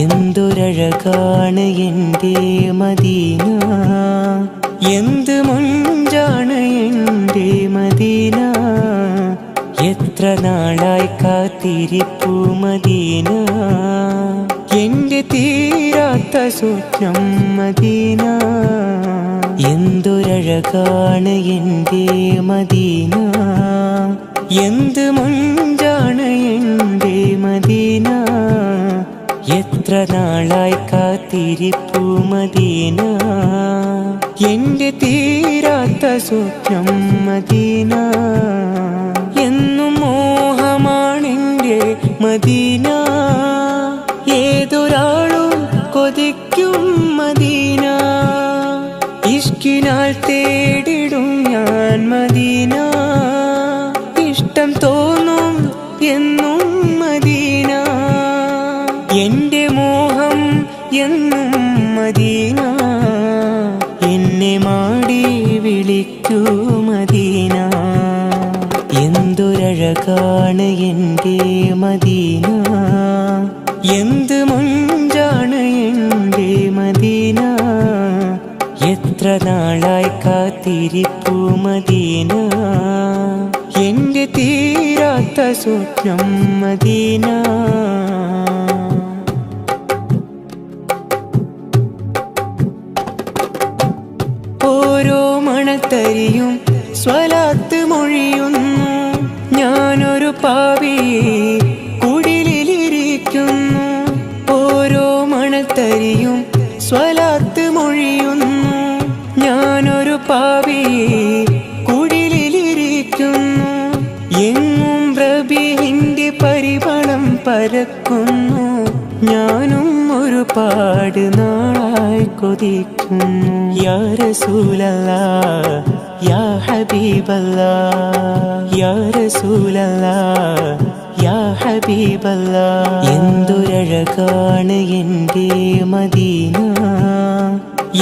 എന്തൊരഴകാണ് എന്റെ മദീന? എന്ത് മുഞ്ചാണ് എന്റെ മദീന? എത്ര നാളായി കാത്തിരിപ്പു മദീന? എന്റെ തീരാത്ത സ്വപ്നം മദീന. എന്തൊരഴകാണ് എന്റെ മദീന? എന്ത് മുഞ്ചാണ് എന്റെ മദീന? എത്ര നാളായി കാത്തിരിപ്പു മദീന. എന്റെ തീരാത്ത സ്വപ്നം മദീന. എന്നും മോഹമാണെന്റെ മദീന. ഏതൊരാളും കൊതിക്കും മദീന. ഇഷ്കിനാൽ തേടിടും ഞാൻ മദീന. ഇഷ്ടം തോന്നും എന്നും മാടി വിളിക്കൂ മദീന. എന്തൊരഴകാണ് എന്റെ മദീന. എന്ത് മുഞ്ചാണ് എന്റെ മദീന. എത്ര നാളായി കാത്തിരിപ്പു മദീന. എന്റെ തീരാത്ത സ്വപ്നം മദീന. ഓരോ മണത്തരിയും സ്വലാത്ത് മൊഴിയുന്നു. ഞാനൊരു പാവി കുടിലിരിക്കുന്നു ഓരോ മണത്തരിയും സ്വലാത്ത് മൊഴിയുന്നു. ഞാനൊരു പാവി കുടിലിരിക്കുന്നു എങ്ങും റബീഹിന്റെ പരിപണം പരക്കുന്നു. ഞാനും ഒരുപാട് നാളായി കൊതിക്കും. യാ റസൂലല്ല യാ ഹബീബല്ല യാ റസൂലല്ല യാ ഹബീബല്ല. എന്തൊരഴകാണ് എന്റെ മദീന?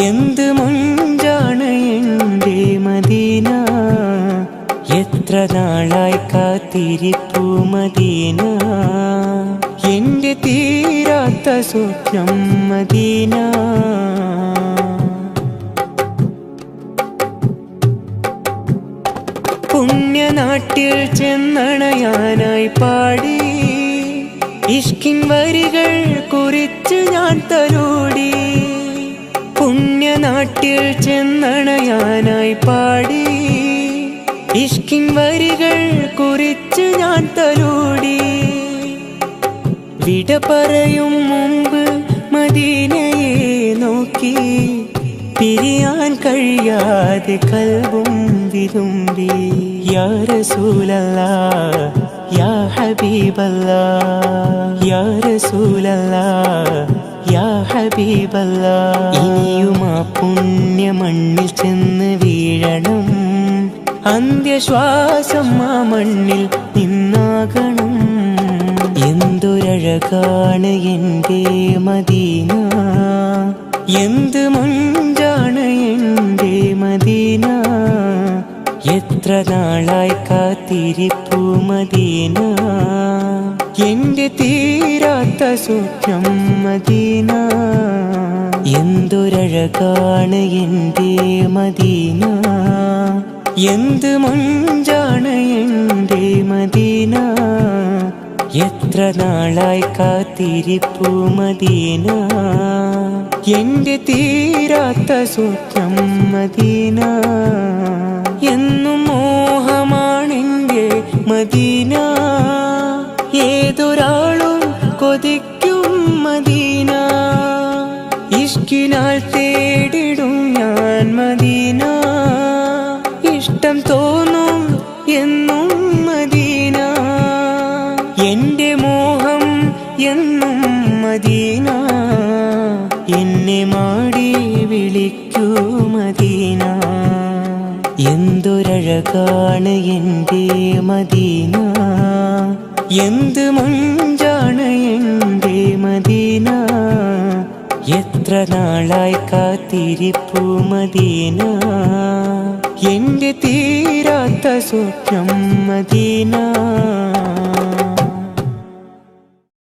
എന്ത് മുഞ്ചാണ് എന്റെ മദീന? എത്ര നാളായി കാത്തിരിപ്പു മദീന? സ്വപ്നം മദീന. പുണ്യനാട്ടിൽ ചെന്നണയാനായി പാടി. ഇഷ്കിൻ വരികൾ കുറിച്ച് ഞാൻ തലോടി. പുണ്യനാട്ടിൽ ചെന്നണയാനായി പാടി. ഇഷ്കിൻ വരികൾ കുറിച്ച് ഞാൻ തലോടി. വിട പറയും മദീനയെ നോക്കി പിരിയാൻ കഴിയാതെ കൽവും വിരുമ്പി യാ റസൂലല്ല യാ ഹബീബല്ല യാ റസൂലല്ല യാ ഹബീബല്ല ഇനിയും ആ പുണ്യ മണ്ണിൽ ചെന്ന് വീഴണം. അന്ത്യശ്വാസം ആ മണ്ണിൽ നിന്നാകണം. എന്തൊരഴകാണ് എന്റെ മദീന. എന്ത് മുഞ്ചാണ് എന്റെ മദീന? എത്ര നാളായി കാത്തിരിപ്പു മദീന? എന്റെ തീരാത്ത സുഖം മദീന. എന്തൊരഴകാണ് എന്റെ മദീന? എന്ത് മുഞ്ചാണ് എന്റെ മദീന? എത്ര നാളായി കാത്തിരിപ്പു മദീന? എന്റെ തീരാത്ത സ്വപ്നം മദീന. എന്നും മോഹമാണെന്റെ മദീന. ഏതൊരാളും കൊതിക്കും മദീന. ഇഷ്കിനാൽ തേടിടും ഞാൻ മദീന. ഇഷ്ടം തോന്നും എന്നും മദീന. എന്നെ മാടി വിളിക്കൂ മദീന. എന്തൊരഴകാണ് എന്റെ മദീന? എന്ത് മഞ്ചാണ് എന്റെ മദീന? എത്ര നാളായി കാത്തിരിപ്പു മദീന? എന്റെ തീരാത്ത സ്വപ്നം മദീന.